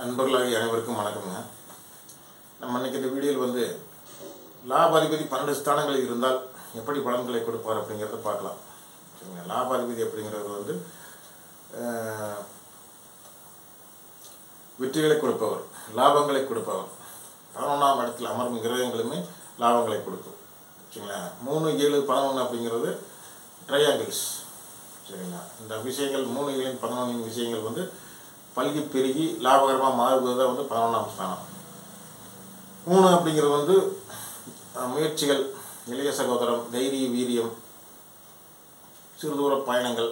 நண்பர்களாகிய அனைவருக்கும் வணக்கம்ங்க. நம்ம இன்னைக்கு இந்த வீடியோவில் வந்து லாபாதிபதி பன்னெண்டு ஸ்தானங்களில் இருந்தால் எப்படி பலன்களை கொடுப்பார் அப்படிங்கிறத பார்க்கலாம். சரிங்க லாபாதிபதி அப்படிங்கிறது வந்து வெற்றிகளை கொடுப்பவர் லாபங்களை கொடுப்பவர். பதினொன்றாம் இடத்தில் அமரும் கிரகங்களுமே லாபங்களை கொடுக்கும். சரிங்களா? மூணு ஏழு பதினொன்று அப்படிங்கிறது ட்ரையாங்கிள்ஸ் சரிங்களா? இந்த விஷயங்கள் மூணு ஏழு பதினொன்றின் விஷயங்கள் வந்து பல்கி பெருகி லாபகரமாக மாறுவது தான் வந்து பதினொன்றாம் ஸ்தானம். மூணு அப்படிங்கிறது வந்து முயற்சிகள் இளைய சகோதரம் தைரிய வீரியம் சிறுதூர பயணங்கள்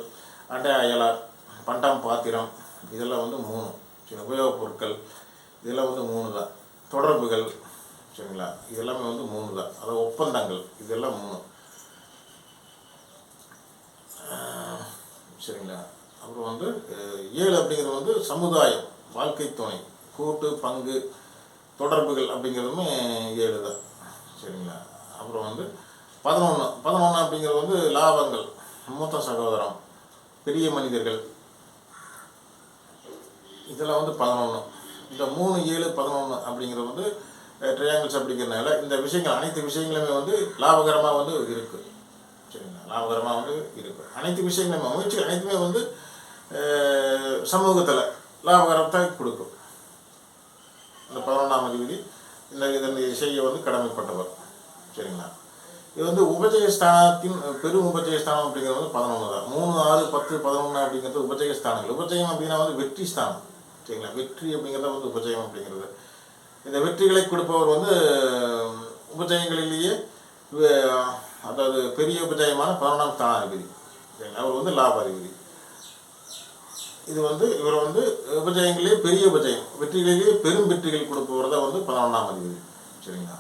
அண்டை அயலார் பண்டாம் பாத்திரம் இதெல்லாம் வந்து மூணு. சில உபயோகப் பொருட்கள் இதெல்லாம் வந்து மூணு தான். தொடர்புகள் சரிங்களா? இதெல்லாமே வந்து மூணு தான். அதாவது ஒப்பந்தங்கள் இதெல்லாம் மூணு. சரிங்களா? அப்புறம் வந்து ஏழு அப்படிங்கிறது வந்து சமுதாயம் வாழ்க்கை துணை கூட்டு பங்கு தொடர்புகள் அப்படிங்கிறதுமே ஏழு தான். சரிங்களா? அப்புறம் வந்து பதினொன்று பதினொன்று அப்படிங்கிறது வந்து லாபங்கள் மூத்த சகோதரம் பெரிய மனிதர்கள். இதெல்லாம் வந்து பதினொன்று இந்த மூணு ஏழு பதினொன்று அப்படிங்கிறது வந்து ட்ரையாங்கிள்ஸ் அப்படிங்கிறனால இந்த விஷயங்கள் அனைத்து விஷயங்களுமே வந்து லாபகரமாக வந்து இருக்குது சரிங்களா? லாபகரமாக வந்து இருக்குது அனைத்து விஷயங்களுமே முயற்சி அனைத்துமே வந்து சமூகத்தில் லாபகரத்தை கொடுக்கும். இந்த பதினொன்றாம் அதிபதி இந்த இதனை செய்ய வந்து கடமைப்பட்டவர். சரிங்களா? இது வந்து உபஜயஸ்தானத்தின் பெரும் உபஜயஸ்தானம் அப்படிங்கிறது வந்து பதினொன்று தான். மூணு ஆறு பத்து பதினொன்று அப்படிங்கிறது உபஜயஸ்தானங்கள் உபஜயம் அப்படின்னா வந்து வெற்றி ஸ்தானம். சரிங்களா? வெற்றி அப்படிங்கிறத வந்து உபஜயம் அப்படிங்கிறது. இந்த வெற்றிகளை கொடுப்பவர் வந்து உபஜயங்களிலேயே அதாவது பெரிய உபஜயமான பதினொன்றாம் ஸ்தானாதிபதி. சரிங்களா? அவர் வந்து லாபாதிபதி. இது வந்து இவர் வந்து உபஜயங்களிலே பெரிய உபஜயம் வெற்றிகளிலேயே பெரும் வெற்றிகள் கொடுப்பவர் தான் வந்து பதினொன்றாம் அதிபதி. சரிங்களா?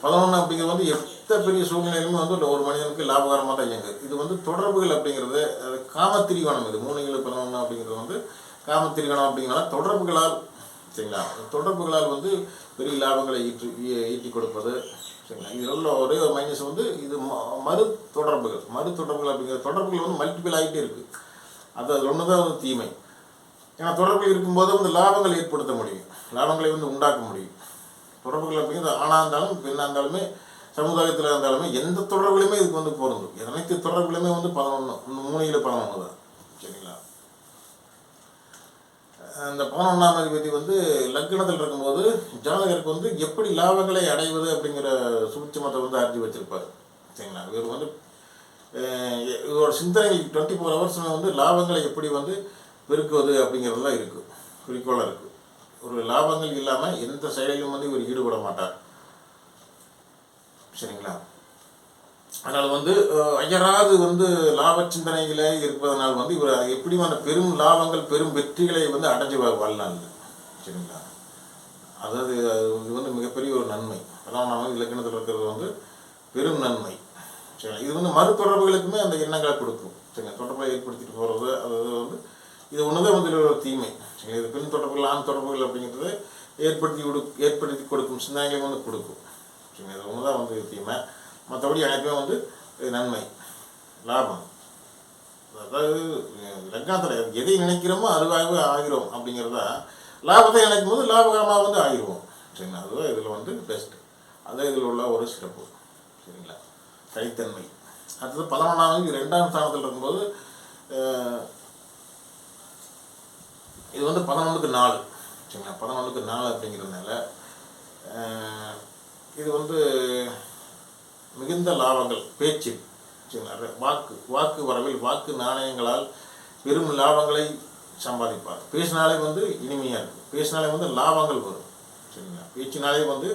பதினொன்று அப்படிங்கிறது வந்து எத்த பெரிய சூழ்நிலையிலுமே வந்து ஒரு மனிதனுக்கு லாபகரமாக தான் இயங்குது. இது வந்து தொடர்புகள் அப்படிங்கிறது அது காமத்திரிகோணம் இது. மூணு பதினொன்று அப்படிங்கிறது வந்து காமத்திரிகோணம் அப்படிங்கிறத தொடர்புகளால் சரிங்களா? தொடர்புகளால் வந்து பெரிய லாபங்களை ஈற்று ஈட்டி கொடுப்பது சரிங்களா? இதில் உள்ள ஒரே ஒரு மைனஸ் வந்து இது ம- மறு தொடர்புகள். மறு தொடர்புகள் அப்படிங்கிற தொடர்புகள் வந்து மல்டிபிள் ஆகிட்டே இருக்குது அது அது ஒன்று தான் வந்து தீமை. ஏன்னா தொடர்பில் இருக்கும்போது வந்து லாபங்கள் ஏற்படுத்த முடியும். லாபங்களை வந்து உண்டாக்க முடியும். தொடர்புகள் அப்படிங்கிறது ஆணாக இருந்தாலும் பெண்ணாக இருந்தாலுமே சமுதாயத்தில் இருந்தாலுமே எந்த தொடர்புலையுமே இதுக்கு வந்து பொருந்தும். அனைத்து தொடர்புலையுமே வந்து பதினொன்று மூணையில் பதினொன்று தான் சரிங்களா? அந்த பதினொன்றாம் அதிபதி வந்து லக்னத்தில் இருக்கும்போது ஜாதகருக்கு வந்து எப்படி லாபங்களை அடைவது அப்படிங்கிற சூட்சமத்தை வந்து அறிஞ்சு வச்சிருப்பார். சரிங்களா? இவர் வந்து இதோட இவரோட சிந்தனை டுவெண்ட்டி ஃபோர் ஹவர்ஸ் வந்து லாபங்களை எப்படி வந்து பெருக்குவது அப்படிங்கிறது தான் இருக்குது குறிக்கோளாக இருக்குது ஒரு லாபங்கள் இல்லாமல் எந்த செயலிலும் வந்து இவர் ஈடுபட மாட்டார். சரிங்களா? அதனால் வந்து அயராது வந்து லாப சிந்தனைகளே இருப்பதனால் வந்து இவர் எப்படியும் அந்த பெரும் லாபங்கள் பெரும் வெற்றிகளை வந்து அடைஞ்சு வ- வரலாம் சரிங்களா? அதாவது அது வந்து மிகப்பெரிய ஒரு நன்மை. அதான் நம்ம இலக்கணத்தில் இருக்கிறது வந்து பெரும் நன்மை. சரிங்களா இது வந்து மறு தொடர்புகளுக்குமே அந்த எண்ணங்களை கொடுக்கும். சரிங்களா? தொடர்பை ஏற்படுத்திட்டு போகிறது அதாவது வந்து இது ஒன்றுதான் வந்து ஒரு தீமை. சரிங்களா? இது பெண் தொடர்புகள் ஆண் தொடர்புகள் அப்படிங்கிறது ஏற்படுத்தி கொடு ஏற்படுத்தி கொடுக்கும் சிந்தனைகளை வந்து கொடுக்கும். சரிங்களா? இது ஒன்று தான் வந்து தீமை. மற்றபடி அனைத்துமே வந்து இது நன்மை லாபம். அதாவது லக்னத்தில் எதை நினைக்கிறோமோ அதுவாகவே ஆகிறோம் அப்படிங்கிறதா லாபத்தை நினைக்கும் போது லாபகரமாக வந்து ஆகிருவோம். சரிங்களா? அதுதான் இதில் வந்து பெஸ்ட் அதுதான் இதில் உள்ள ஒரு சிறப்பு. சரிங்களா? தனித்தன்மை அடுத்தது பதினொன்றாவது ரெண்டாம் ஸ்தானத்தில் இருக்கும்போது இது வந்து பதினொன்றுக்கு நாலு. சரிங்களா? பதினொன்றுக்கு நாலு அப்படிங்கிறதுனால இது வந்து மிகுந்த லாபங்கள் பேச்சு. சரிங்களா? வாக்கு வாக்கு வரவில் வாக்கு நாணயங்களால் பெரும் லாபங்களை சம்பாதிப்பார். பேசினாலே வந்து இனிமையாக இருக்கும். பேசினாலே வந்து லாபங்கள் வரும். சரிங்களா? பேச்சினாலே வந்து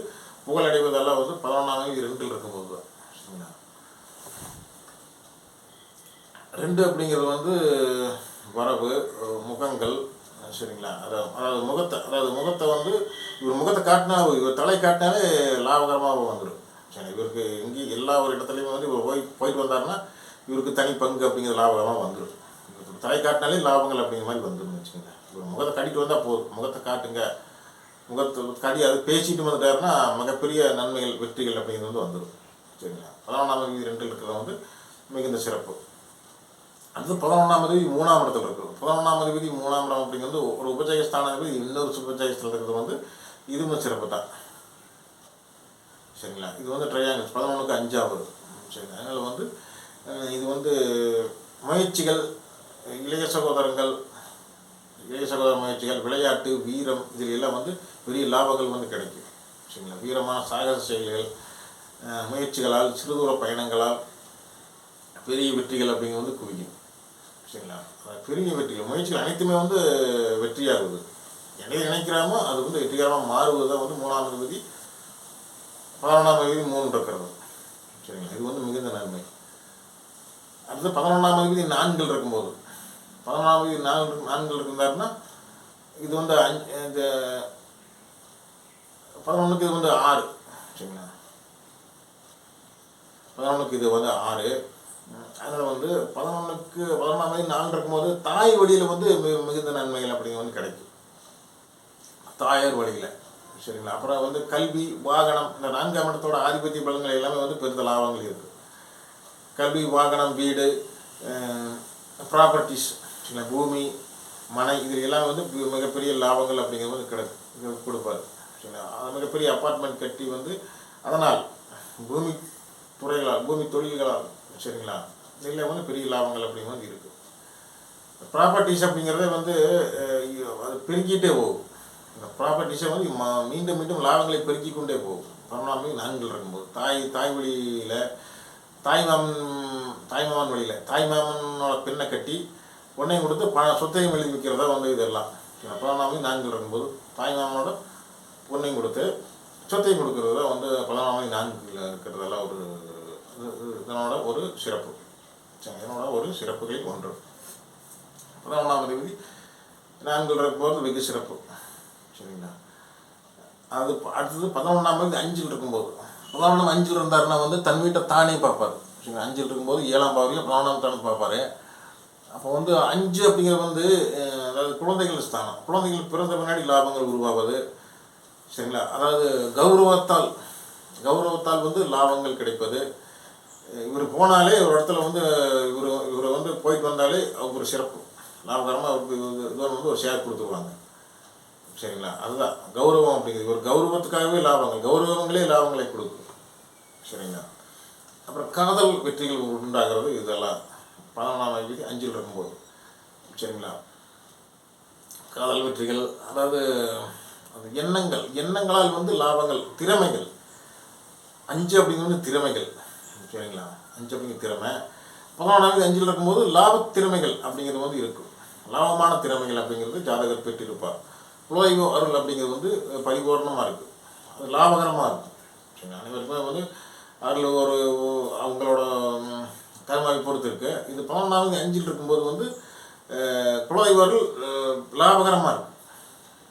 புகழடைவதெல்லாம் வந்து பதினொன்றாம் ரெண்டில் இருக்கும்போது தான் சரிங்களா? ரெண்டு அப்படிங்கிறது வந்து வரவு முகங்கள் சரிங்களா? அதாவது அதாவது முகத்தை அதாவது முகத்தை வந்து இவர் முகத்தை காட்டினா இவர் தலை காட்டினாலே லாபகரமாக வந்துடும் சரி இவருக்கு எங்கேயும் எல்லா ஒரு இடத்துலையுமே வந்து இவர் போய் போயிட்டு வந்தாருன்னா இவருக்கு தனி பங்கு அப்படிங்கிற லாபகரமாக வந்துடும் இவர் தலை காட்டினாலே லாபங்கள் அப்படிங்கிற மாதிரி வந்துடும் வச்சுக்கோங்க. இவர் முகத்தை காட்டிட்டு வந்தால் போதும். முகத்தை காட்டுங்க. முகத்தை காட்டி அது பேசிட்டு வந்துட்டாருன்னா மிகப்பெரிய நன்மைகள் வெற்றிகள் அப்படிங்கிறது வந்து வந்துடும் சரிங்களா? அதனால் நம்ம இது ரெண்டில் இருக்கிறது வந்து மிகுந்த சிறப்பு. அடுத்து பதினொன்றாம் அதிபதி மூணாம் இடத்துல இருக்குது. பதினொன்றாம் அதிபதி மூணாம் இடம் அப்படிங்கிறது ஒரு உபஜயஸ்தான அதிபதி இன்னொரு உபஜயஸ்தானத்தில் இருக்கிறது வந்து இதுவும் சிறப்பு தான். சரிங்களா? இது வந்து ட்ரையாங்கிள்ஸ் பதினொன்றுக்கு அஞ்சாவது. சரி அதனால் வந்து இது வந்து முயற்சிகள் இளைய சகோதரங்கள் இளைய சகோதர முயற்சிகள் விளையாட்டு வீரம் இதில் எல்லாம் வந்து பெரிய லாபங்கள் வந்து கிடைக்கும். சரிங்களா? வீரமான சாகச செயல்கள் முயற்சிகளால் சிறுதூர பயணங்களால் பெரிய வெற்றிகள் அப்படிங்கிறது வந்து குவிக்கும் சரிங்களா பெரிய வெற்றிகள் முயற்சிகள் அனைத்துமே வந்து வெற்றியாகுது. எதை நினைக்கிறாமோ அது வந்து வெற்றிகரமாக மாறுவது தான் வந்து மூணாம் விதி பதினொன்றாம் விதி மூணு இருக்கிறது சரிங்களா? இது வந்து மிகுந்த நன்மை. அடுத்து பதினொன்றாம் விதி நான்கள் இருக்கும்போது. பதினொன்றாம் விதி நான்கு நான்கள் இருந்தாருன்னா இது வந்து அஞ்சு இந்த பதினொன்றுக்கு இது வந்து ஆறு. சரிங்களா? பதினொன்றுக்கு இது வந்து ஆறு. அதில் வந்து பதினொன்றுக்கு பதினொன்றாம் தேதி நாள் இருக்கும்போது தாய் வழியில் வந்து மிகுந்த நன்மைகள் அப்படிங்கிறது வந்து கிடைக்கும். தாயார் வழியில். சரிங்களா? அப்புறம் வந்து கல்வி வாகனம் இந்த நான்காம் இடத்தோட ஆதிபத்திய பலன்கள் எல்லாமே வந்து பெருத்த லாபங்கள் இருக்குது கல்வி வாகனம் வீடு ப்ராப்பர்ட்டிஸ் சரிங்களா? பூமி மனை இது எல்லாமே வந்து மிகப்பெரிய லாபங்கள் அப்படிங்கிறது வந்து கிடை கொடுப்பார். சரிங்களா? அது மிகப்பெரிய அப்பார்ட்மெண்ட் கட்டி வந்து அதனால் பூமி துறைகளால் பூமி தொழில்களால் சரிங்களா? இதில் வந்து பெரிய லாபங்கள் அப்படிங்கிறது வந்து இருக்குது ப்ராப்பர்ட்டிஸ் அப்படிங்கிறத வந்து அது பெருக்கிட்டே போகும். இந்த ப்ராப்பர்ட்டிஸை வந்து ம- மீண்டும் மீண்டும் லாபங்களை பெருக்கி கொண்டே போகும். பரவலாமே நான்கள் இருக்கும்போது. தாய் தாய் வழியில் தாய் மாமன் தாய் மாமன் வழியில் தாய் மாமனோட பெண்ணை கட்டி பொண்ணையும் கொடுத்து ப சொத்தையும் எழுதி வைக்கிறதா வந்து இதெல்லாம். பரவாயில்லாம நான்கள் இருக்கும்போது தாய் மாமனோட பொண்ணையும் கொடுத்து சொத்தையும் கொடுக்கறது வந்து பதினாலாம் நான்கு இருக்கிறதெல்லாம் ஒரு இதனோட ஒரு சிறப்பு. சரி, இதனோட ஒரு சிறப்புகளில் ஒன்று. பதினொன்றாம் விதி நான்கில் இருக்கும்போது வெகு சிறப்பு. சரிங்களா? அது அடுத்தது பதினொன்றாம் தேதி அஞ்சில் இருக்கும்போது. பதினொன்றாம் அஞ்சில் இருந்தாருன்னா வந்து தன் வீட்டை தானே பார்ப்பார். சரிங்களா? அஞ்சில் இருக்கும்போது ஏழாம் பாவரையும் பதினொன்றாம் தானே பார்ப்பாரு. அப்போ வந்து அஞ்சு அப்படிங்கிறது வந்து அதாவது குழந்தைகள் ஸ்தானம். குழந்தைகள் பிறந்த பின்னாடி லாபங்கள் உருவாவது. சரிங்களா? அதாவது கௌரவத்தால் கௌரவத்தால் வந்து லாபங்கள் கிடைப்பது. இவர் போனாலே ஒரு இடத்துல வந்து இவர் இவரை வந்து போயிட்டு வந்தாலே அவருக்கு ஒரு சிறப்பு. லாபகரமாக அவருக்கு இதுவாக வந்து ஒரு ஷேர் கொடுத்துருவாங்க. சரிங்களா? அதுதான். கௌரவம் அப்படிங்கிறது. ஒரு கௌரவத்துக்காகவே லாபங்கள் கௌரவங்களே லாபங்களை கொடுக்கும். சரிங்களா? அப்புறம் காதல் வெற்றிகள் உண்டாகிறது இதெல்லாம். பதினொன்றாம் தேதி அஞ்சில் இருக்கும்போது. சரிங்களா? காதல் வெற்றிகள் அதாவது அந்த எண்ணங்கள் எண்ணங்களால் வந்து லாபங்கள் திறமைகள். அஞ்சு அப்படிங்கிறது திறமைகள். சரிங்களா அஞ்சு அப்படிங்கிற திறமை பதினொன்றாவது அஞ்சில் இருக்கும்போது லாப திறமைகள் அப்படிங்கிறது வந்து இருக்கும். லாபமான திறமைகள் அப்படிங்கிறது ஜாதகர் பெற்றிருப்பார். புலோய்வு அருள் அப்படிங்கிறது வந்து பரிபூர்ணமாக இருக்குது அது லாபகரமாக இருக்கும். சரிங்களா அனைவருக்குமே வந்து அதில் ஒரு அவங்களோட ம், கர்மாவை பொறுத்து இருக்கு. இது பதினொன்றாவது அஞ்சில் இருக்கும்போது வந்து அஹ், குலதெய்வ அருள் லாபகரமாக இருக்கும்.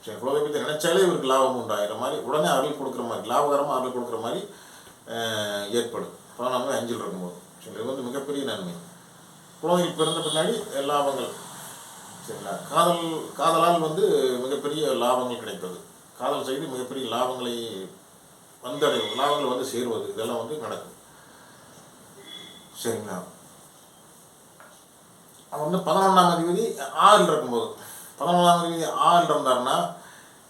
சரி குலதெய்வத்தை நினைச்சாலே இவருக்கு லாபம் உண்டாகிற மாதிரி உடனே அருள் கொடுக்குற மாதிரி லாபகரமாக அருள் கொடுக்குற மாதிரி ஏற்படும். பதினொன்றாவது அஞ்சில் இருக்கும்போது. சரி இது வந்து மிகப்பெரிய நன்மை. குழந்தைகள் பிறந்த பின்னாடி லாபங்கள். சரிங்களா? காதல் காதலால் வந்து மிகப்பெரிய லாபங்கள் கிடைப்பது. காதல் செய்து மிகப்பெரிய லாபங்களை வந்தடைவது லாபங்கள் வந்து சேருவது இதெல்லாம் வந்து நடக்கும். சரிங்களா? அவர் வந்து பதினொன்றாம் அதிபதி ஆறில் இருக்கும்போது. பதினொன்றாம் அதிபதி ஆறில் இருந்தாருன்னா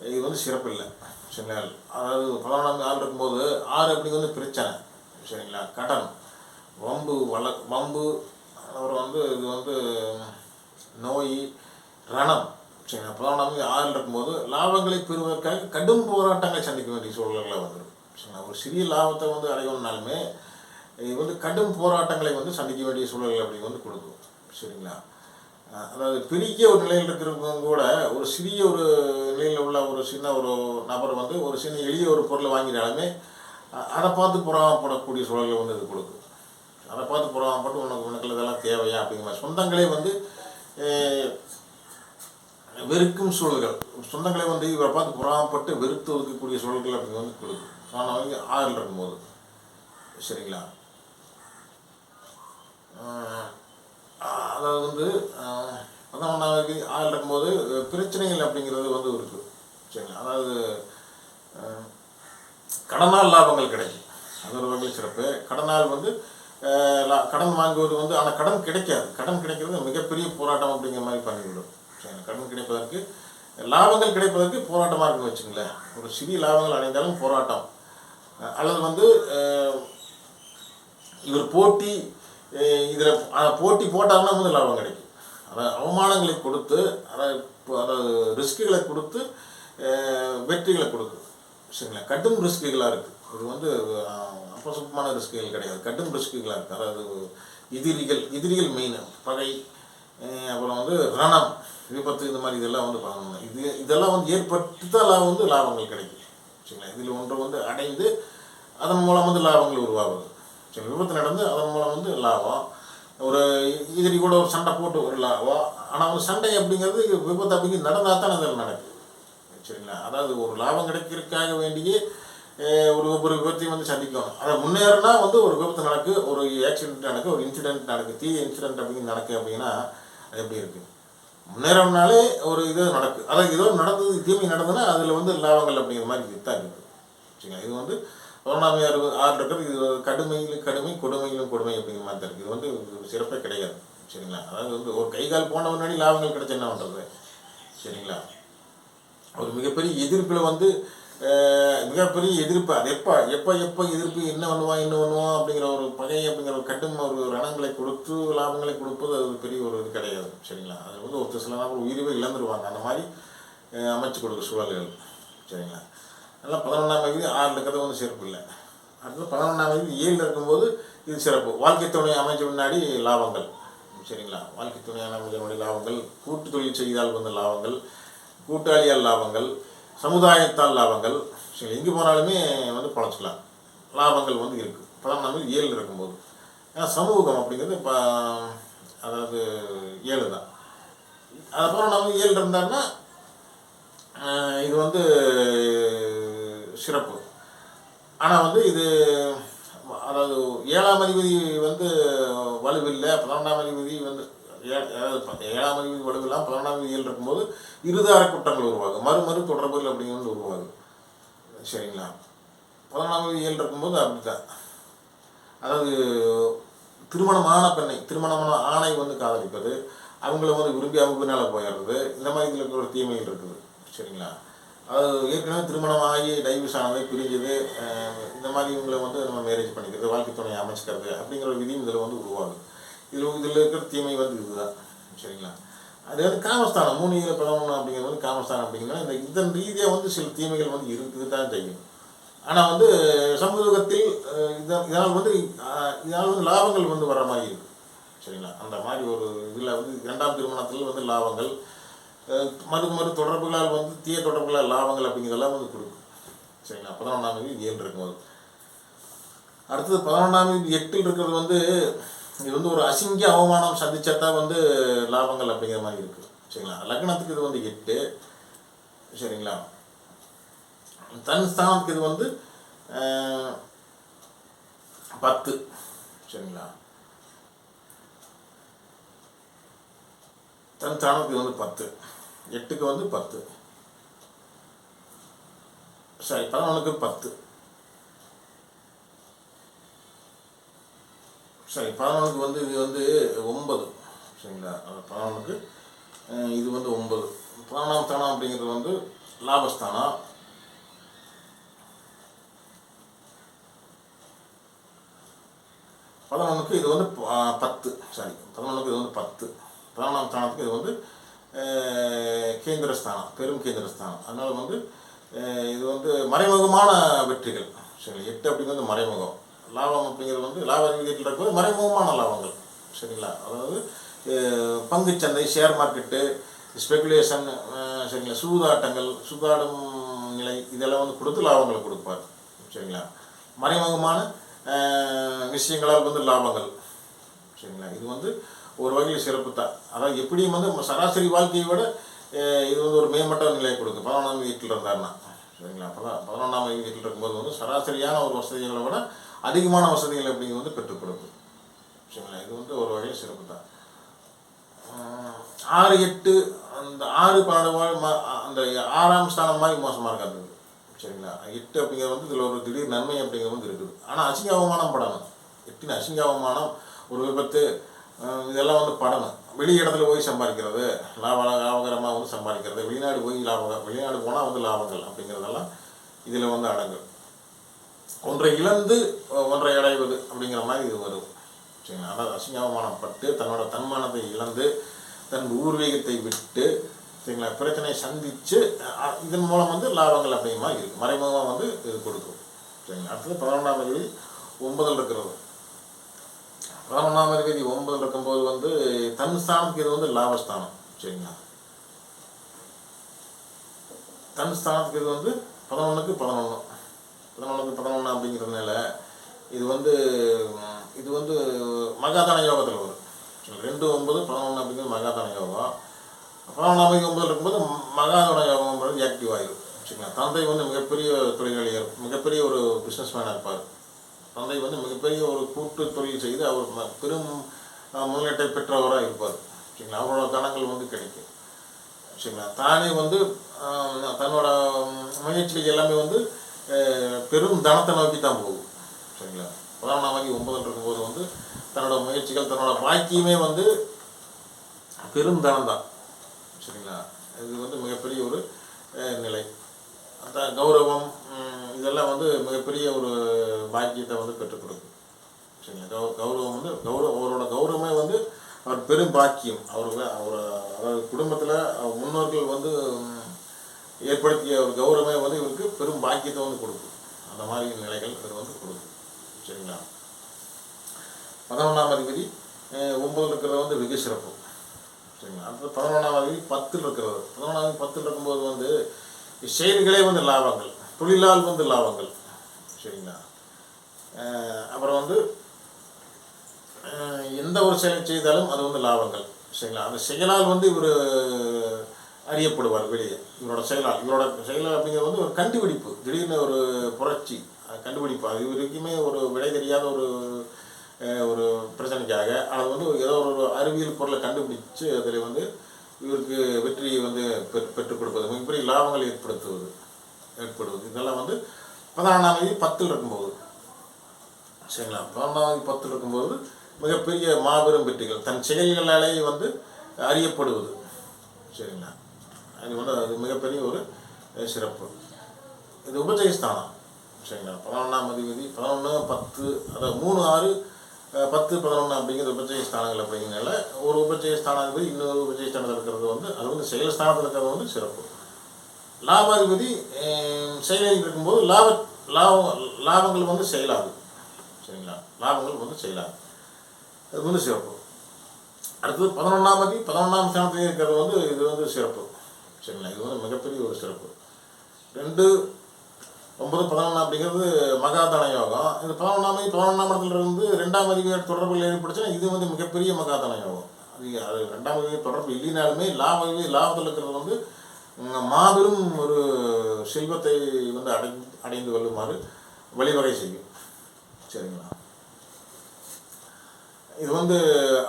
இது வந்து சிறப்பு இல்லை சரிங்களா? அதாவது பதினொன்றாம் ஆள் இருக்கும்போது ஆறு அப்படி வந்து பிரச்சனை. சரிங்களா? கடன் வம்பு வள வம்பு அப்புறம் வந்து இது வந்து நோய் ரணம் சரிங்களா? புராணம் ஆறில் இருக்கும்போது லாபங்களை பெறுவதற்காக கடும் போராட்டங்களை சந்திக்க வேண்டிய சூழல்களை வந்துடும். சரிங்களா? ஒரு சிறிய லாபத்தை வந்து அடையணும்னாலுமே இது வந்து கடும் போராட்டங்களை வந்து சந்திக்க வேண்டிய சூழல்கள் அப்படி வந்து கொடுக்கும். சரிங்களா? அதாவது பெரிய ஒரு நிலையில் இருக்கிறவங்க கூட ஒரு சிறிய ஒரு நிலையில் உள்ள ஒரு சின்ன ஒரு நபர் வந்து ஒரு சின்ன எளிய ஒரு பொருளை வாங்கினாலுமே அதை பார்த்து புறாமப்படக்கூடிய சூழல்கள் வந்து இது கொடுக்கும் அதை பார்த்து புறாமப்பட்டு உனக்கு உனக்கு இதெல்லாம் தேவையா அப்படிங்கிற மாதிரி. சொந்தங்களே வந்து வெறுக்கும் சூழல்கள். சொந்தங்களே வந்து இவரை பார்த்து புறாமப்பட்டு வெறுத்து ஒதுக்கக்கூடிய சூழல்கள் அப்படிங்க வந்து கொடுக்கும் ஆனால் வந்து ஆறில் இருக்கும்போது. சரிங்களா? அதாவது வந்து ஆஹ் ஆறு ஆள் இருக்கும்போது பிரச்சனைகள் அப்படிங்கிறது வந்து இருக்குது சரிங்களா? அதாவது கடனால் லாபங்கள் கிடைக்கும். அது ஒரு வகையில் சிறப்பு. கடனால் வந்து லா- கடன் வாங்குவது வந்து ஆனால் கடன் கிடைக்காது. கடன் கிடைக்கிறது மிகப்பெரிய போராட்டம் அப்படிங்கிற மாதிரி பண்ணிவிடும். கடன் கிடைப்பதற்கு லாபங்கள் கிடைப்பதற்கு போராட்டமாக இருக்குன்னு வச்சுங்களேன் ஒரு சிறிய லாபங்கள் அடைந்தாலும் போராட்டம். அல்லது வந்து இவர் போட்டி இதில் போட்டி போட்டாங்கன்னா வந்து லாபம் கிடைக்கும். அதாவது அவமானங்களை கொடுத்து அதாவது இப்போ அதாவது ரிஸ்க்குகளை கொடுத்து வெற்றிகளை கொடுக்கும். சரிங்களா? கடும் ரிஸ்க்குகளாக இருக்குது இது வந்து அப்பசுமான அபசுப்பமான ரிஸ்க்குகள் கிடையாது. கடும் ரிஸ்க்குகளாக இருக்குது அதாவது எதிரிகள் எதிரிகள் மெயின் பகை அப்புறம் வந்து ரணம் விபத்து இந்த மாதிரி இதெல்லாம் வந்து பண்ணணும். இது இதெல்லாம் வந்து ஏற்பட்டு தான் லாபம் வந்து லாபங்கள் கிடைக்கும். சரிங்களா? இதில் ஒன்று வந்து அடைந்து அதன் மூலம் வந்து லாபங்கள் உருவாகுது. சரி விபத்து நடந்து அதன் மூலம் வந்து லாபம். ஒரு எதிரி கூட ஒரு சண்டை போட்டு ஒரு லாபம். ஆனால் வந்து சண்டை அப்படிங்கிறது விபத்து அப்படிங்கிறது நடந்தால் தான் அதில் நடக்குது. சரிங்களா? அதாவது ஒரு லாபம் கிடைக்கிறதுக்காக வேண்டியே ஒரு ஒரு விபத்தையும் வந்து சந்திக்கும். அதை முன்னேறினா வந்து ஒரு விபத்து நடக்கு ஒரு ஆக்சிடென்ட் நடக்கு ஒரு இன்சிடென்ட் நடக்கு தீ இன்சிடென்ட் அப்படிங்கிறது நடக்கு அப்படின்னா அது எப்படி இருக்குது முன்னேறம்னாலே ஒரு இது நடக்கு. அதாவது ஏதோ நடந்தது தீமை நடந்ததுன்னா அதில் வந்து லாபங்கள் அப்படிங்கிற மாதிரி தான் இருக்குது சரிங்களா? இது வந்து பௌர்ணமி ஆறு ஆறு இருக்கிறது இது கடுமையிலும் கடுமை கொடுமையிலும் கொடுமை அப்படிங்கிற மாதிரி தான் இருக்குது இது வந்து சிறப்பே கிடையாது. சரிங்களா? அதாவது வந்து ஒரு கை கால் போன முன்னாடி லாபங்கள் கிடைச்சா என்ன பண்ணுறது சரிங்களா? ஒரு மிகப்பெரிய எதிர்ப்பில் வந்து மிகப்பெரிய எதிர்ப்பு. அது எப்போ எப்போ எப்போ எதிர்ப்பு என்ன பண்ணுவான் என்ன பண்ணுவான் அப்படிங்கிற ஒரு பகை அப்படிங்கிற ஒரு கடும் ஒரு ரணங்களை கொடுத்து லாபங்களை கொடுப்பது அது ஒரு பெரிய ஒரு இது கிடையாது சரிங்களா? அது வந்து ஒருத்தர் சில நாள் உயிரவே இழந்துருவாங்க. அந்த மாதிரி அமைச்சு கொடுக்குற சூழல்கள் சரிங்களா? அதனால் பதினொன்றாம் தேதி ஆறில் இருக்கிறது வந்து சிறப்பு இல்லை. அடுத்தது பதினொன்றாம் தேதி ஏழில் இருக்கும்போது இது சிறப்பு. வாழ்க்கை துணை அமைச்ச முன்னாடி லாபங்கள் சரிங்களா? வாழ்க்கை துணையான அமைச்சனுடைய லாபங்கள் கூட்டு தொழில் செய்தால் வந்த லாபங்கள் கூட்டாளியால் லாபங்கள் சமுதாயத்தால் லாபங்கள் சரி எங்கே போனாலுமே வந்து பழச்சிக்கலாம். லாபங்கள் வந்து இருக்குது பதினொன்றாம் வயது ஏழு இருக்கும்போது. ஏன்னா சமூகம் அப்படிங்கிறது இப்போ அதாவது ஏழு தான் அதுக்கப்புறம் நம்ம ஏழு இருந்தாருன்னா இது வந்து சிறப்பு. ஆனால் வந்து இது அதாவது ஏழாம் அதிபதி வந்து வலுவில்லை பன்னெண்டாம் அதிபதி வந்து ஏழாம் அறிவு வலுவில்லாம் பதினொன்றாம் அறிவியல் இருக்கும்போது இருதார குற்றங்கள் உருவாகும். மறு மறு தொடர்புகள் அப்படிங்கிறது உருவாகும் சரிங்களா? பதினொன்றாம் அறிவியல் இருக்கும்போது அப்படித்தான். அதாவது திருமணமான பெண்ணை திருமணமான ஆணை வந்து காதலிப்பது அவங்கள வந்து விரும்பி அவங்க பின்னால் போயிடுறது இந்த மாதிரி இதில் இருக்கிற தீமைகள் இருக்குது. சரிங்களா? அது ஏற்கனவே திருமணம் ஆகி டைவர்ஸ் ஆனது பிரிஞ்சது இந்த மாதிரி இவங்களை வந்து நம்ம மேரேஜ் பண்ணிக்கிறது வாழ்க்கை துணையை அமைச்சிக்கிறது அப்படிங்கிற ஒரு விதியும் இதில் வந்து உருவாகுது. இதில் இதில் இருக்கிற தீமை வந்து இதுதான். சரிங்களா? அது வந்து காமஸ்தானம். மூணு இதில் பதினொன்று அப்படிங்கிறது வந்து காமஸ்தானம் அப்படிங்கிறது இந்த இதன் ரீதியாக வந்து சில தீமைகள் வந்து இருக்குது தான் செய்யும். ஆனால் வந்து சமூகத்தில் அஹ், இதன் இதனால் வந்து இதனால் வந்து லாபங்கள் வந்து வர மாதிரி இருக்குது சரிங்களா? அந்த மாதிரி ஒரு இதில் வந்து இரண்டாம் திருமணத்தில் வந்து லாபங்கள் மறு மறு தொடர்புகளால் வந்து தீய தொடர்புகளால் லாபங்கள் அப்படிங்கிறதெல்லாம் வந்து கொடுக்கும். சரிங்களா? பதினொன்றாம் தேதி ஏழு இருக்கும் அடுத்தது பதினொன்றாம் தேதி எட்டில் இருக்கிறது வந்து இது வந்து ஒரு அசிங்க அவமானம் சந்திச்சா தான் வந்து லாபங்கள் அப்படிங்கிற மாதிரி இருக்குது சரிங்களா? லக்னத்துக்கு இது வந்து எட்டு. சரிங்களா? தன் ஸ்தானத்துக்கு இது வந்து பத்து. சரிங்களா? தன் ஸ்தானத்துக்கு வந்து பத்து. எட்டுக்கு வந்து பத்து. சரி பதினொன்றுக்கு பத்து. சரி பதினொன்றுக்கு வந்து இது வந்து ஒன்பது. சரிங்களா? பதினொன்றுக்கு இது வந்து ஒன்பது. பதினொன்றாம் ஸ்தானம் அப்படிங்கிறது வந்து லாபஸ்தானம். பதினொன்றுக்கு இது வந்து ப- பத்து. சாரி பதினொன்றுக்கு இது வந்து பத்து. பதினொன்றாம் ஸ்தானத்துக்கு இது வந்து கேந்திரஸ்தானம் கேந்திர ஸ்தானம் பெரும் கேந்திர ஸ்தானம் அதனால் வந்து இது வந்து மறைமுகமான வெற்றிகள். சரி எட்டு அப்படிங்கிறது மறைமுகம். லாபம் அப்படிங்கிறது வந்து லாப விகிதத்தில் இருக்கிறது மறைமுகமான லாபங்கள் சரிங்களா? அதாவது பங்குச்சந்தை ஷேர் மார்க்கெட்டு ஸ்பெகுலேஷன் சரிங்களா? சூதாட்டங்கள் சூதாடும் நிலை இதெல்லாம் வந்து கொடுத்து லாபங்களை கொடுப்பார் சரிங்களா? மறைமுகமான விஷயங்களால் வந்து லாபங்கள் சரிங்களா? இது வந்து ஒரு வகையில் சிறப்பு தான். அதாவது எப்படியும் வந்து நம்ம சராசரி வாழ்க்கையை விட இது வந்து ஒரு மேம்பட்ட நிலையை கொடுக்கும். பதினொன்றாம் வீட்டில் இருந்தாருன்னா சரிங்களா? அப்பதான் பதினொன்றாம் வீட்டில் இருக்கும்போது வந்து சராசரியான ஒரு வசதிகளை விட அதிகமான வசதிகள் அப்படிங்கிறது வந்து பெற்றுக் கொடுக்கும். சரிங்களா? இது வந்து ஒரு வகையில் சிறப்பு தான். ஆறு எட்டு அந்த ஆறு பன்னெண்டு அந்த ஆறாம் ஸ்தானம் மாதிரி மோசமாக இருக்காது. சரிங்களா? எட்டு அப்படிங்கிறது வந்து இதில் ஒரு திடீர் நன்மை அப்படிங்கிறது வந்து இருக்குது. ஆனால் அசிங்க அவமானம் படணும். அசிங்க வகமானம் ஒரு விபத்து இதெல்லாம் வந்து படணும். வெளி இடத்துல போய் சம்பாதிக்கிறது லாப லாபகரமாக வந்து சம்பாதிக்கிறது வெளிநாடு போய் லாபம் வெளிநாடு போனால் வந்து லாபங்கள் அப்படிங்கிறதெல்லாம் இதில் வந்து அடங்கும். ஒன்றை இழந்து ஒன்றை அடைவது அப்படிங்கிற மாதிரி இது வரும். சரிங்களா? அதாவது அசிங்கமானப்பட்டு தன்னோட தன்மானத்தை இழந்து தன் பூர்வீகத்தை விட்டு சரிங்களா? பிரச்சனையை சந்தித்து இதன் மூலம் வந்து லாபங்கள் அப்படிமா மாதிரி இருக்குது மறைமுகமாக வந்து இது கொடுக்கும். சரிங்களா? அடுத்தது பதினொன்றாம் தேதி ஒன்பதில் இருக்கிறது. பதினொன்றாம் தேதி ஒன்பதில் இருக்கும்போது வந்து தன் ஸ்தானத்துக்கு இது வந்து லாபஸ்தானம். சரிங்களா? தன் ஸ்தானத்துக்கு இது வந்து பதினொன்றுக்கு பதினொன்று பதினொன்றுக்கு பதினொன்று அப்படிங்கிறதுனால இது வந்து இது வந்து மகாதான யோகத்தில் வரும். ரெண்டு ஒன்பது பதினொன்று அப்படிங்கிறது மகாதான யோகம். பதினொன்றாம் தேதி ஒன்பதில் இருக்கும்போது மகாதான யோகம் ஆக்டிவ் ஆகிடும் வச்சுக்கலாம் தந்தை வந்து மிகப்பெரிய தொழிலாளியர் மிகப்பெரிய ஒரு பிஸ்னஸ் மேனாக இருப்பார். தந்தை வந்து மிகப்பெரிய ஒரு கூட்டு தொழில் செய்து அவர் ம- பெரும் முன்னேற்றை பெற்றவராக இருப்பார். சரிங்களா? அவரோட தனங்கள் வந்து கிடைக்கும். சரிங்களா? தானே வந்து தன்னோட முயற்சிகள் எல்லாமே வந்து பெரும் தனத்தை நோக்கி தான் போகும். சரிங்களா? பதினொன்றாம் தேதி ஒன்பதில் இருக்கும்போது வந்து தன்னோட முயற்சிகள் தன்னோட பாக்கியமே வந்து பெரும் தனம் தான். சரிங்களா? இது வந்து மிகப்பெரிய ஒரு நிலை. அந்த கௌரவம் இதெல்லாம் வந்து மிகப்பெரிய ஒரு பாக்கியத்தை வந்து பெற்றுக் கொடுக்கும். சரிங்களா? கௌ கௌரவம் வந்து கௌரவம் அவரோட கௌரவமே வந்து அவர் பெரும் பாக்கியம். அவருக்கு அவர் அவர் குடும்பத்தில் முன்னோர்கள் வந்து ஏற்படுத்திய ஒரு கௌரவமே வந்து இவருக்கு பெரும் பாக்கியத்தை வந்து கொடுக்கும். அந்த மாதிரி நிலைகள் இவர் வந்து கொடுக்கும். சரிங்களா? பதினொன்றாம் அதிபதி அஹ், இருக்கிறது வந்து வெகு சிறப்பு. சரிங்களா? அடுத்து பதினொன்றாம் அதிபதி பத்தில் இருக்கிறது பதினொன்றாம் அதிபதி பத்தில் இருக்கும்போது வந்து செயல்களே வந்து லாபங்கள் தொழிலால் வந்து லாபங்கள். சரிங்களா? அப்புறம் வந்து எந்த ஒரு செயலை செய்தாலும் அது வந்து லாபங்கள். சரிங்களா? அந்த செயலால் வந்து இவர் அறியப்படுவார் வெளியே. இவரோட செயலால் இவரோட செயலால் அப்படிங்கிறது வந்து ஒரு கண்டுபிடிப்பு. திடீர்னு ஒரு புரட்சி அது கண்டுபிடிப்பு. அது வரைக்குமே ஒரு விடை தெரியாத ஒரு ஒரு பிரச்சனைக்காக அது வந்து ஏதோ ஒரு அறிவியல் பொருளை கண்டுபிடிச்சு அதில் வந்து இவருக்கு வெற்றியை வந்து பெற் பெற்றுக் கொடுப்பது மிகப்பெரிய லாபங்கள் ஏற்படுத்துவது ஏற்படுவது. இதெல்லாம் வந்து பதினாறாம் தேதி பத்தில் இருக்கும்போது. சரிங்களா? பதினொன்றாவது பத்தில் இருக்கும்போது மிகப்பெரிய மாபெரும் வெற்றிகள் தன் செயல்களாலேயே வந்து அறியப்படுவது. சரிங்களா? அது வந்து அது மிகப்பெரிய ஒரு சிறப்பு. இது உபஜயஸ்தானம் சரிங்களா? பதினொன்றாம் அதிபதி பதினொன்று பத்து அதாவது மூணு ஆறு பத்து பதினொன்று அப்படிங்கிறது உபஜயஸ்தானங்கள் அப்படிங்கிறனால ஒரு உபஜயஸ்தானாதிபதி இன்னொரு உபஜயஸ்தானத்தில் இருக்கிறது வந்து அது வந்து செயல்ஸ்தானத்தில் இருக்கிறது வந்து சிறப்பு. லாபாதிபதி செயலில் இருக்கும்போது லாப லாபம் லாபங்கள் வந்து செயலாகும் சரிங்களா? லாபங்கள் வந்து செயலாகும் அது வந்து சிறப்பு. அடுத்தது பதினொன்றாம் அதி பதினொன்றாம் ஸ்தானத்தில் இருக்கிறது வந்து இது வந்து சிறப்பு. சரிங்களா? இது வந்து மிகப்பெரிய ஒரு சிறப்பு. ரெண்டு ஒன்பது பதினொன்று அப்படிங்கிறது மகாதான யோகம். இது பதினொன்றாம் தேதி பதினொன்றாம் இடத்துல இருந்து ரெண்டாம் அதிபதியோட தொடர்புகள் ஏற்படுச்சுன்னா இது வந்து மிகப்பெரிய மகாதான யோகம். அது அது ரெண்டாம் அதிபதி தொடர்பு இல்லைனாலுமே லாப லாபத்தில் இருக்கிறது வந்து மாபெரும் ஒரு செல்வத்தை வந்து அடை அடைந்து கொள்ளுமாறு வழிவகை செய்யும். சரிங்களா? இது வந்து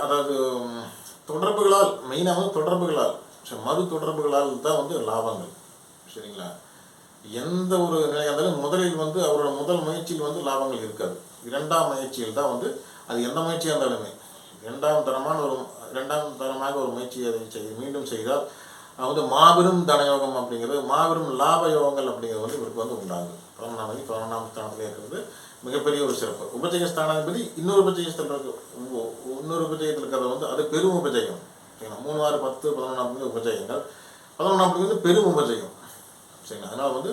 அதாவது தொடர்புகளால் மெயினாக வந்து தொடர்புகளால் ஸோ மறு தொடர்புகளால் தான் வந்து லாபங்கள். சரிங்களா? எந்த ஒரு நிலையாக இருந்தாலும் முதலில் வந்து அவரோட முதல் முயற்சியில் வந்து லாபங்கள் இருக்காது. இரண்டாம் முயற்சியில் தான் வந்து அது எந்த முயற்சியாக இருந்தாலுமே. இரண்டாம் தரமான ஒரு இரண்டாம் தரமாக ஒரு முயற்சியை அதை செய் மீண்டும் செய்தால் வந்து மாபெரும் தனயோகம் அப்படிங்கிறது மாபெரும் லாப யோகங்கள் அப்படிங்கிறது வந்து இவருக்கு வந்து உண்டாகும். பதினொன்றாம் பதினொன்றாம் ஸ்தானத்தில் இருக்கிறது மிகப்பெரிய ஒரு சிறப்பு. உபஜய ஸ்தானாதிபதி இன்னொரு உபஜயத்தில் இருக்கு இன்னொரு உபஜயத்தில் இருக்கிறது வந்து அது பெரும் உபஜயம். சரிங்களா மூணு ஆறு பத்து பதினொன்றாம் தேதி உபஜயங்கள் பதினொன்றாம் அப்படிங்கிறது பெரும் உபஜயம் சரிங்களா? அதனால் வந்து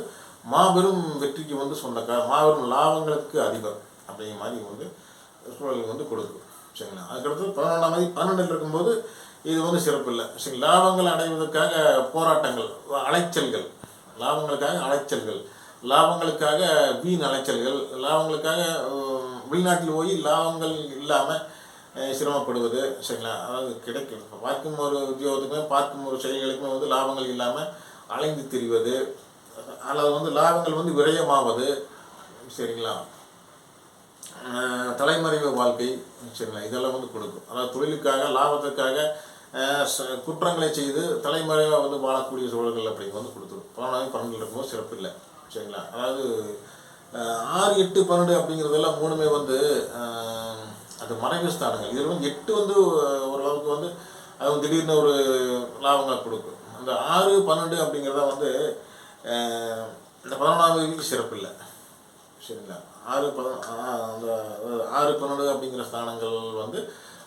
மாபெரும் வெற்றிக்கு வந்து சொன்னக்கா மாபெரும் லாபங்களுக்கு அதிபர் அப்படிங்கிற மாதிரி வந்து சூழல் வந்து கொடுக்கும் சரிங்களா? அதுக்கடுத்து பதினொன்றாம் தேதி பன்னெண்டில் இருக்கும்போது இது வந்து சிறப்பு இல்லை. சரி லாபங்கள் அடைவதற்காக போராட்டங்கள் அலைச்சல்கள். லாபங்களுக்காக அலைச்சல்கள். லாபங்களுக்காக வீண் அலைச்சல்கள். லாபங்களுக்காக வெளிநாட்டில் போய் லாபங்கள் இல்லாமல் சிரமப்படுவது சரிங்களா? அதாவது கிடைக்கும். பார்க்கும் ஒரு உத்தியோகத்துக்குமே பார்க்கும் ஒரு செயல்களுக்குமே வந்து லாபங்கள் இல்லாமல் அலைந்து திரிவது அல்லது வந்து லாபங்கள் வந்து விரயமாவது சரிங்களா? தலைமறைவு வாழ்க்கை சரிங்களா? இதெல்லாம் வந்து கொடுக்கும். அதாவது தொழிலுக்காக லாபத்துக்காக ச- குற்றங்களை செய்து தலைமறைவாக வந்து வாழக்கூடிய சூழல்கள் அப்படி வந்து கொடுத்துரும். பதினொன்றாவது பன்னெண்டில் இருக்கும்போது சிறப்பு இல்லை சரிங்களா? அதாவது ஆறு எட்டு பன்னெண்டு அப்படிங்கிறதெல்லாம் மூணுமே வந்து அது மறைவு ஸ்தானங்கள். இதில் வந்து எட்டு வந்து ஓரளவுக்கு வந்து அது திடீர்னு ஒரு லாபங்களை கொடுக்கும். அந்த ஆறு பன்னெண்டு அப்படிங்கிறத வந்து இந்த பதினொன்றாம் வீட்டுக்கு சிறப்பு இல்லை. சரிங்களா? ஆறு பத அந்த ஆறு பன்னெண்டு அப்படிங்கிற ஸ்தானங்கள் வந்து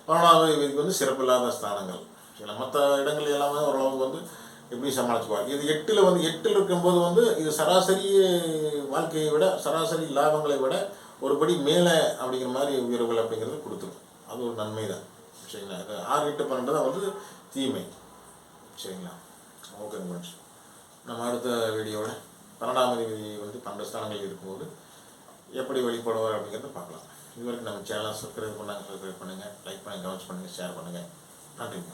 பதினொன்றாம் வீதிக்கு வந்து சிறப்பு இல்லாத ஸ்தானங்கள். சரிங்களா? மற்ற இடங்கள் எல்லாமே ஓரளவுக்கு வந்து எப்படி சமாளிச்சுக்குவாங்க. இது எட்டில் வந்து எட்டில் இருக்கும்போது வந்து இது சராசரி வாழ்க்கையை விட சராசரி லாபங்களை விட ஒரு படி மேலே அப்படிங்கிற மாதிரி உயர்வுகள் அப்படிங்கிறது கொடுத்துரும். அது ஒரு நன்மை தான் சரிங்களா இது ஆறு எட்டு பன்னெண்டு தான் வந்து தீமை. சரிங்களா? ஓகே ஃப்ரெண்ட்ஸ் நம்ம அடுத்த வீடியோவில் பன்னெண்டாம் தேதி வந்து பன்னெண்டு ஸ்தானங்கள் இருக்கும்போது எப்படி வெளிப்படுவார் அப்படிங்கிறத பார்க்கலாம். இது வரைக்கும் நம்ம சேனலை சப்ஸ்கிரைப் பண்ணாங்க சப்ஸ்கிரைப் பண்ணுங்கள் லைக் பண்ணுங்கள் கமெண்ட்ஸ் பண்ணுங்கள் ஷேர் பண்ணுங்கள் நன்றிங்க.